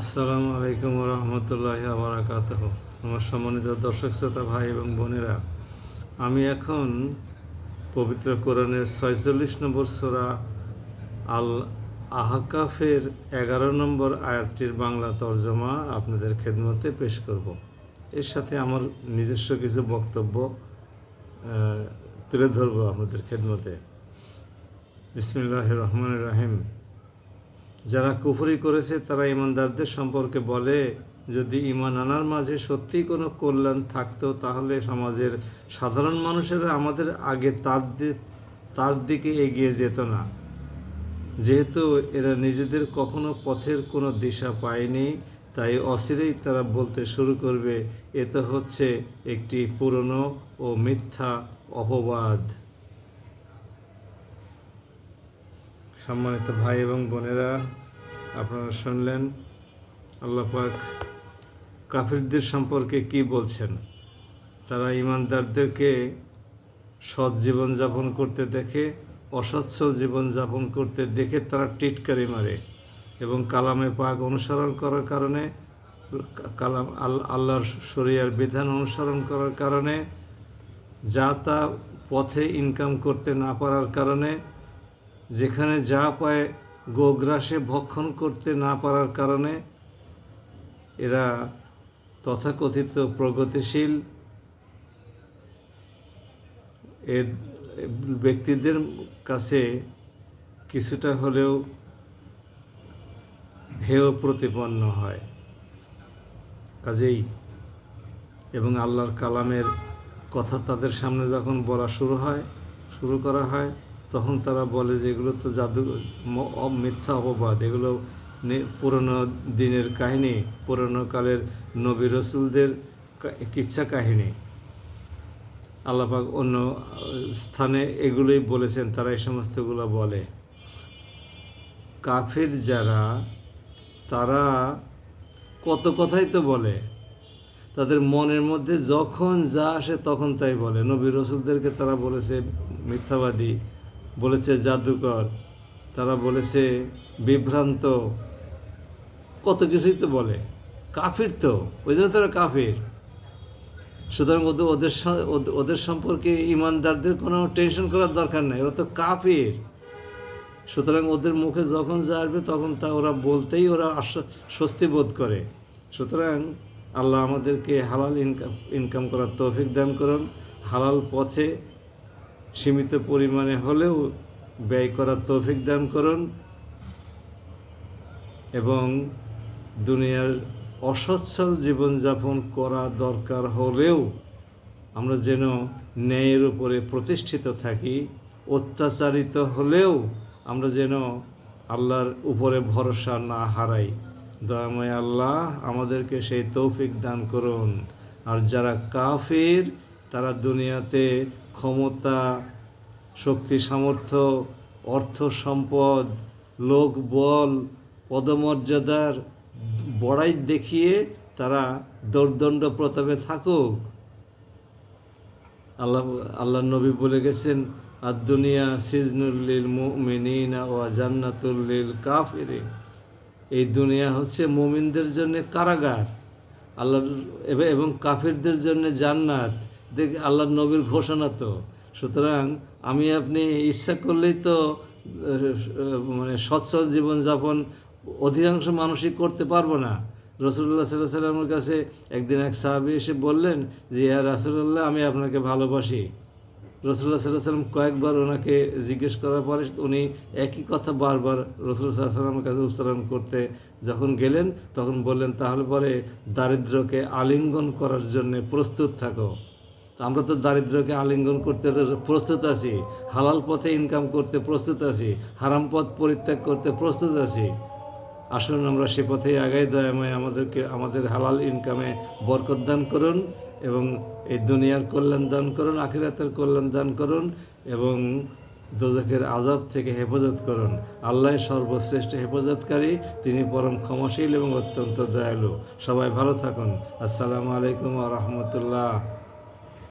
আসসালামু আলাইকুম রহমতুল্লাহ আবরাকাত আমার সম্মানিত দর্শক, শ্রোতা, ভাই এবং বোনেরা, আমি এখন পবিত্র কোরআনের ছয়চল্লিশ নম্বর সোরা আল আহকাফের এগারো নম্বর আয়াতটির বাংলা তর্জমা আপনাদের খেদমতে পেশ করব। এর সাথে আমার নিজস্ব কিছু বক্তব্য তুলে ধরবো আপনাদের খেদমতে। বিসমিল্লাহ রহমান রাহিম। যারা কুফরি করেছে, তারা ইমানদারদের সম্পর্কে বলে, যদি ইমান আনার মাঝে সত্যিই কোনো কল্যাণ থাকতো, তাহলে সমাজের সাধারণ মানুষেরা আমাদের আগে তার তার দিকে এগিয়ে যেত না। যেহেতু এরা নিজেদের কখনো পথের কোনো দিশা পায়নি, তাই অচিরেই তারা বলতে শুরু করবে, এ তো হচ্ছে একটি পুরনো ও মিথ্যা অপবাদ। সম্মানিত ভাই এবং বোনেরা, আপনারা শুনলেন আল্লাহ পাক কাফিরদের সম্পর্কে কি বলছেন? তারা ইমানদারদেরকে সৎ জীবনযাপন করতে দেখে, অসচ্ছল জীবনযাপন করতে দেখে তারা টিটকারি মারে এবং কালামে পাক অনুসরণ করার কারণে, কালাম আল, আল্লাহর শরিয়ার বিধান অনুসরণ করার কারণে, যা তা পথে ইনকাম করতে না পারার কারণে যেখানে যা পায় গোগ্রাসে ভক্ষণ করতে না পারার কারণে এরা তথাকথিত প্রগতিশীল। এর ব্যক্তিদের কাছে কিছুটা হলেও হেয় প্রতিপন্ন হয়। কাজেই এবং আল্লাহর কালামের কথা তাদের সামনে যখন বলা শুরু হয়, শুরু করা হয় তখন তারা বলে যে এগুলো তো জাদু মিথ্যা অপবাদ। এগুলো পুরনো দিনের কাহিনী, পুরনো কালের নবী রসুলদের কিচ্ছা কাহিনী। আল্লাপাক অন্য স্থানে এগুলোই বলেছেন, তারা এই সমস্তগুলো বলে। কাফের যারা, তারা কত কথাই তো বলে। তাদের মনের মধ্যে যখন যা আসে তখন তাই বলে। নবী রসুলদেরকে তারা বলেছে মিথ্যাবাদী। বলেছে জাদুকর। তারা বলেছে, বিভ্রান্ত। কত কিছুই তো বলে। কাফির তো, ওই জন্য তারা কাফির। সুতরাং ওদের ওদের ওদের- সম্পর্কে ইমানদারদের কোনো টেনশন করার দরকার নেই। ওরা তো কাফির। সুতরাং ওদের মুখে যখন যা আসবে, তখন তা ওরা বলতেই ওরা স্বস্তি বোধ করে। সুতরাং আল্লাহ আমাদেরকে হালাল ইনকাম ইনকাম করার তৌফিক দান করুন। হালাল পথে সীমিত পরিমাণে হলেও ব্যয় করার তৌফিক দান করুন এবং দুনিয়ার অসচ্ছল জীবনযাপন করা দরকার হলেও আমরা যেন ন্যায়ের উপরে প্রতিষ্ঠিত থাকি, অত্যাচারিত হলেও আমরা যেন আল্লাহর উপরে ভরসা না হারাই। দয়াময় আল্লাহ আমাদেরকে সেই তৌফিক দান করুন। আর যারা কাফির তারা দুনিয়াতে ক্ষমতা, শক্তি, সামর্থ্য, অর্থ, সম্পদ, লোক, বল, পদমর্যাদার বড়াই দেখিয়ে তারা দৌর্দণ্ড প্রতাপে থাকুক। আল্লাহ আল্লাহ নবী বলে গেছেন আর দুনিয়া সিজনুল্লিল মুমিনিনা ও জান্নাতুল্লিল কাফিরিন। এই দুনিয়া হচ্ছে মুমিনদের জন্য কারাগার। আল্লাহ, এবং কাফিরদের জন্য জান্নাত। দেখ আল্লাহ নবীর ঘোষণা তো। সুতরাং আমি আপনি ইচ্ছা করলেই তো মানে সচ্ছল জীবনযাপন অধিকাংশ মানুষই করতে পারব না। রসুল্লাহ সাল্লাহ সাল্লামের কাছে একদিন এক সাহাবি এসে বললেন যে, ইয়া রাসুল্লাহ আমি আপনাকে ভালোবাসি। রসুল্লাহ সাল্লাহ সাল্লাম কয়েকবার ওনাকে জিজ্ঞেস করার পরে উনি একই কথা বারবার রসুল্লাহ সাল্লাহ সাল্লামের কাছে উচ্চারণ করতে যখন গেলেন, তখন বললেন, তাহলে পরে দারিদ্র্যকে আলিঙ্গন করার জন্য প্রস্তুত থাকো। তো আমরা তো দারিদ্র্যকে আলিঙ্গন করতে প্রস্তুত আছি, হালাল পথে ইনকাম করতে প্রস্তুত আছি, হারাম পথ পরিত্যাগ করতে প্রস্তুত আছি। আসুন আমরা সে পথে আগাই, দয়াময় আমাদেরকে, আমাদের হালাল ইনকামে বরকত দান করুন এবং এই দুনিয়ার কল্যাণ দান করুন, আখিরাতের কল্যাণ দান করুন এবং দোজকের আজাব থেকে হেফাজত করুন। আল্লাহ সর্বশ্রেষ্ঠ হেফাজতকারী, তিনি পরম ক্ষমাশীল এবং অত্যন্ত দয়ালু। সবাই ভালো থাকুন। আসসালামু আলাইকুম আ রহমতুল্লাহ।